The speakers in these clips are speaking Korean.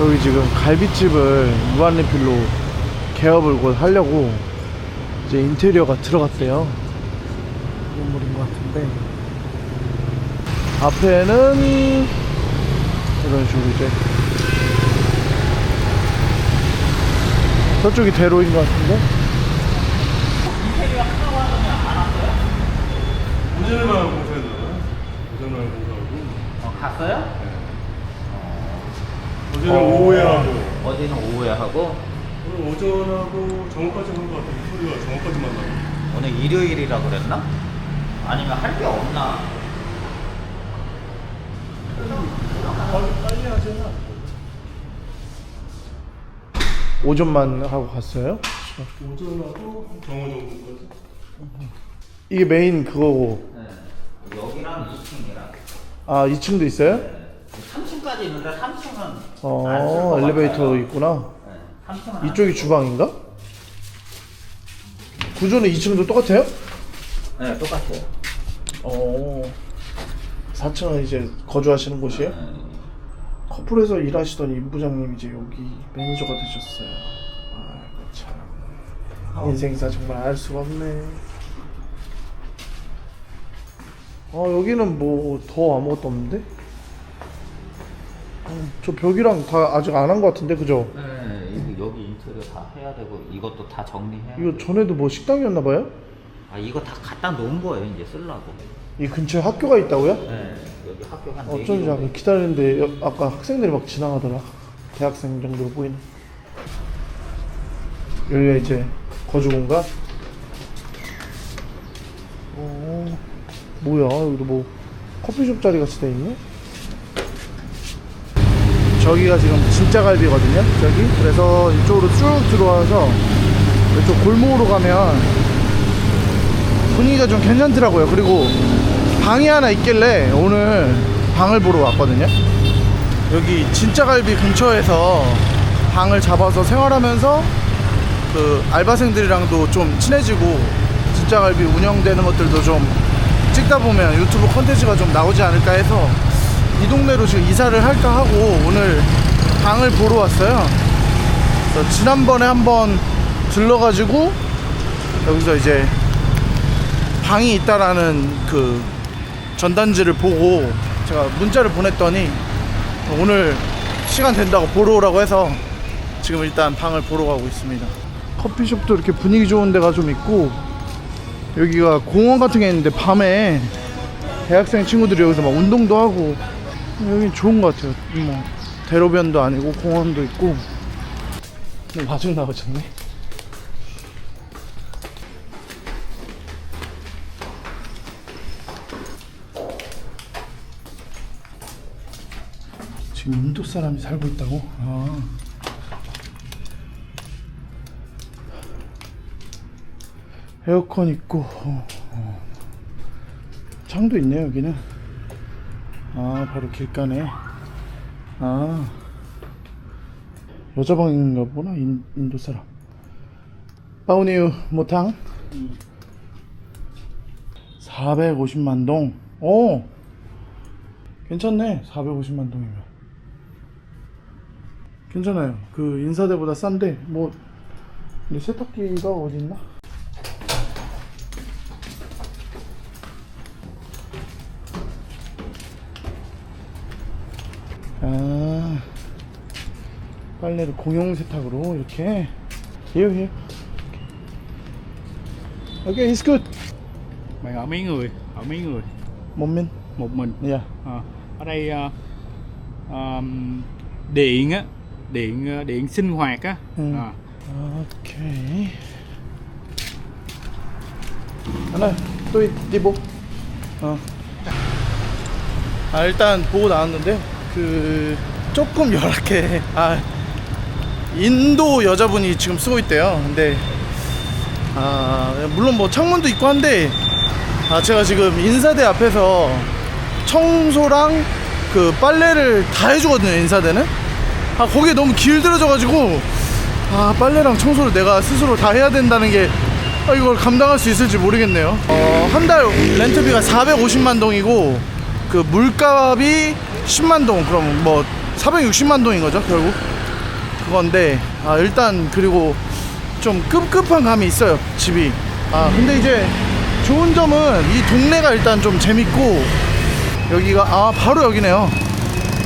여기 지금 갈비집을 무한리필로 개업을 곧 하려고 이제 인테리어가 들어갔대요. 건물인 것 같은데 앞에는 이런 식으로 이제 저쪽이 대로인 것 같은데 오늘만 공사했나? 오전만 공사하고 어, 갔어요? 어제는 오후에 하고 어제는 오후에 하고 오늘 오전하고 정오까지 한 것 같아 소리가 정오까지 만 나고 오늘 일요일이라 그랬나? 아니면 할 게 없나? 빨리 하잖아 오전만 하고 갔어요. 오전하고 정오 정도까지 이게 메인 그거고 네. 여기랑 2층이랑 아 2층도 있어요? 3층까지 있는데 3층은 어 엘리베이터 있구나. 네. 3층은 이쪽이 주방인가? 구조는 2층도 똑같아요? 네 똑같아요. 어 4층은 이제 거주하시는 곳이에요? 커플에서 일하시던 임 부장님이 이제 여기 매니저가 되셨어요. 아이고 참 인생사 정말 알 수가 없네. 어 여기는 뭐 더 아무것도 없는데? 어, 저 벽이랑 다 아직 안 한 것 같은데 그죠? 네, 이거 여기 인테리어 다 해야 되고 이것도 다 정리해야 이거 되고. 전에도 뭐 식당이었나 봐요? 아 이거 다 갖다 놓은 거예요 이제 쓰려고. 이 근처에 학교가 있다고요? 네 여기 학교가 한 어쩐지 네 아까 기다리는데 여- 아까 학생들이 막 지나가더라 대학생 정도로 보이네 여기가 이제 거주 공간 어 뭐야 여기도 뭐 커피숍 자리 같이 돼 있네 저기가 지금 진짜 갈비거든요 저기. 그래서 이쪽으로 쭉 들어와서 이쪽 골목으로 가면 분위기가 좀 괜찮더라고요. 그리고 방이 하나 있길래 오늘 방을 보러 왔거든요. 여기 진짜 갈비 근처에서 방을 잡아서 생활하면서 그 알바생들이랑도 좀 친해지고 진짜 갈비 운영되는 것들도 좀 찍다 보면 유튜브 컨텐츠가 좀 나오지 않을까 해서 이 동네로 지금 이사를 할까 하고 오늘 방을 보러 왔어요 그래서 지난번에 한번 들러가지고 여기서 이제 방이 있다라는 그 전단지를 보고 제가 문자를 보냈더니 오늘 시간 된다고 보러 오라고 해서 지금 일단 방을 보러 가고 있습니다. 커피숍도 이렇게 분위기 좋은 데가 좀 있고 여기가 공원 같은 게 있는데 밤에 대학생 친구들이 여기서 막 운동도 하고 여기 좋은 것 같아요. 뭐 대로변도 아니고 공원도 있고 마중 나오셨네. 지금 인도 사람이 살고 있다고? 아. 에어컨 있고 어, 어. 창도 있네 여기는 아 바로 길가네 아 여자 방인가 보나 인, 인도 사람 파우니우 모탕 450만 동 오! 괜찮네 450만 동이면 괜찮아요. 그 인사대보다 싼데 뭐 근데 세탁기가 어디 있나? 빨래를 공용 세탁으로 이렇게 here here okay it's good Bạn ở mấy người? Ở mấy người? 몸면 Một mình. yeah À, ở đây ờ, ờm, điện á, điện ờ, điện sinh hoạt á. Ừ. À, 오케이 하나 또 이보 어. 아 일단 보고 나왔는데 그 조금 열악해 아 인도 여자분이 지금 쓰고 있대요. 근데 아 물론 뭐 창문도 있고 한데 아 제가 지금 인사대 앞에서 청소랑 그 빨래를 다 해주거든요 인사대는. 아 거기에 너무 길들여져가지고 아 빨래랑 청소를 내가 스스로 다 해야 된다는 게 아, 이걸 감당할 수 있을지 모르겠네요. 어, 한 달 렌트비가 450만 동이고 그 물값이 10만 동 그럼 뭐 460만 동인 거죠 결국 그건데 아 일단 그리고 좀 급급한 감이 있어요 집이. 아 근데 이제 좋은 점은 이 동네가 일단 좀 재밌고 여기가 아 바로 여기네요.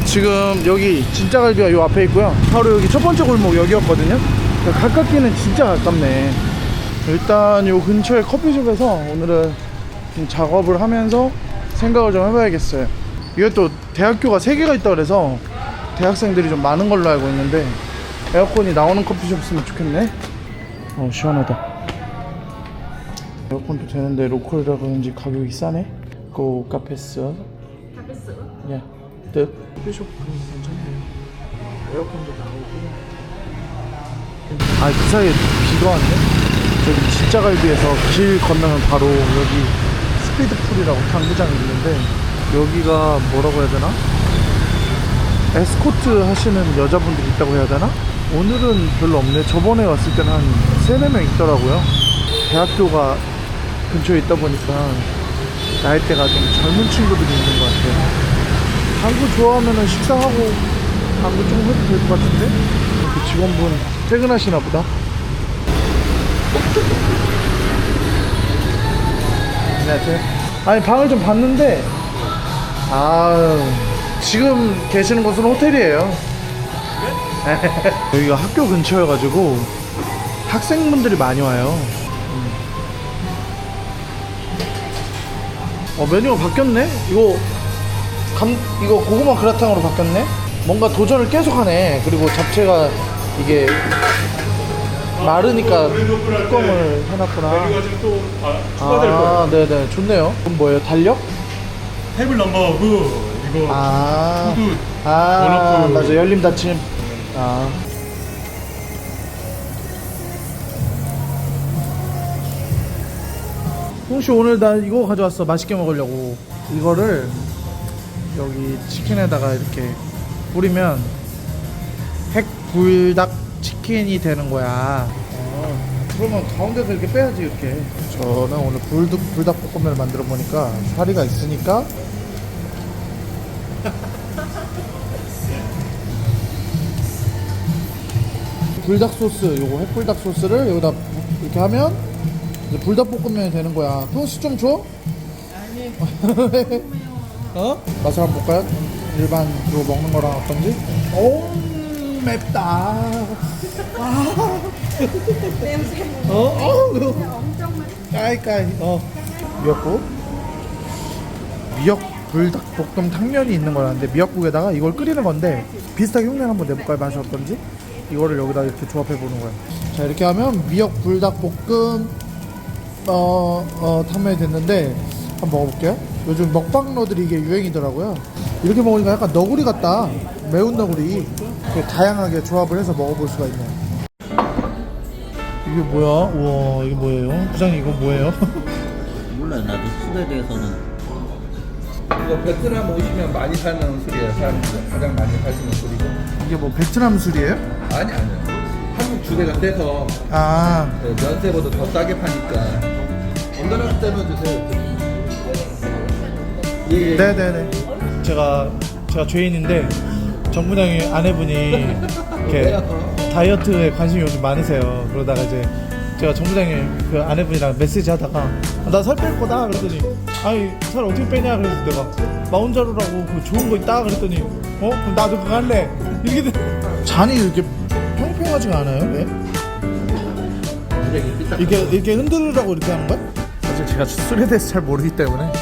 지금 여기 진짜 갈비가 요 앞에 있고요. 바로 여기 첫 번째 골목 여기였거든요. 가깝기는 진짜 가깝네. 일단 요 근처에 커피숍에서 오늘은 좀 작업을 하면서 생각을 좀 해봐야겠어요. 이게 또 대학교가 3개가 있다 그래서 대학생들이 좀 많은 걸로 알고 있는데 에어컨이 나오는 커피숍 있으면 좋겠네 어 시원하다 에어컨도 되는데 로컬이라 그런지 가격이 싸네 고 카페스 카페스 야, 뜻. 커피숍 분위기 괜찮네요. 에어컨도 나오고. 아, 그 사이에 비가 왔네? 저기 진짜 갈비에서 길 건너면 바로 여기 스피드풀이라고 당구장이 있는데, 여기가 뭐라고 해야 되나? 에스코트 하시는 여자분들이 있다고 해야 되나? 오늘은 별로 없네. 저번에 왔을 때는 한 3, 4명 있더라고요. 대학교가 근처에 있다 보니까 나이대가 좀 젊은 친구들이 있는 것 같아요. 당구 좋아하면은 식사하고 당구 좀 해도 될 것 같은데? 그 직원분 퇴근하시나 보다. 안녕하세요. 아니 방을 좀 봤는데 아 지금 계시는 곳은 호텔이에요. 여기가 학교 근처여가지고 학생분들이 많이 와요. 음. 어 메뉴가 바뀌었네? 이거 감 이거 고구마 그라탕으로 바뀌었네? 뭔가 도전을 계속하네. 그리고 잡채가 이게 마르니까 뚜껑을 해놨구나. 여기가 지금 또 아, 추가될 거예요. 아, 네네, 좋네요. 그럼 뭐예요? 달력? 테이블 넘버하고 이거 아, 후드 아, 원오프. 맞아, 열림 닫힘. 아. 홍씨 오늘 나 이거 가져왔어. 맛있게 먹으려고. 이거를 여기 치킨에다가 이렇게 뿌리면 핵불닭 치킨이 되는 거야. 어, 그러면 가운데서 이렇게 빼야지 이렇게. 저는 오늘 불닭 불닭볶음면을 만들어 보니까 사리가 있으니까 불닭 소스, 요거 핵불닭 소스를 여기다 이렇게 하면 이제 불닭볶음면이 되는 거야. 형씨 좀 줘? 아니. 어? 맛을 한번 볼까요? 일반으로 먹는 거랑 어떤지? 오, 맵다. 아. 냄새 어? 어? 엄청 까이까이. 어. 미역국. 미역 불닭 볶음 탕면이 있는 거라는데 미역국에다가 이걸 끓이는 건데 비슷하게 흉내 한번 내볼까요? 맛이 어떤지? 이거를 여기다 이렇게 조합해 보는 거야. 자 이렇게 하면 미역 불닭 볶음 어, 어 탕면이 됐는데 한번 먹어볼게요. 요즘 먹방러들이 이게 유행이더라고요. 이렇게 먹으니까 약간 너구리 같다. 매운 너구리. 이렇게 다양하게 조합을 해서 먹어볼 수가 있네요. 이게 뭐야? 우와 이게 뭐예요? 부장님 이거 뭐예요? 몰라 나도 술에 대해서는 이거 베트남 오시면 많이 사는 술이에요. 사람들 가장 많이 사시는 술이고. 이게 뭐 베트남 술이에요? 아니 아니요. 한국 주례가 세서 아 네, 면세보다 더 싸게 파니까. 언더라스 때면 주세요. 예, 예. 네네네 제가 제가 죄인인데 정 부장님 아내분이 이렇게 다이어트에 관심이 요즘 많으세요 그러다가 이제 제가 정 부장님 그 아내분이랑 메시지 하다가 나 살 뺄 거다 그랬더니 아니 살 어떻게 빼냐 그래서 내가 마운자로라고 그 좋은 거 있다 그랬더니 어 그럼 나도 그거 할래 이렇게 돼 잔이 이렇게 평평하지가 않아요 왜? 이렇게 이렇게 흔들으라고 이렇게 하는 거야? 사실 제가 술에 대해서 잘 모르기 때문에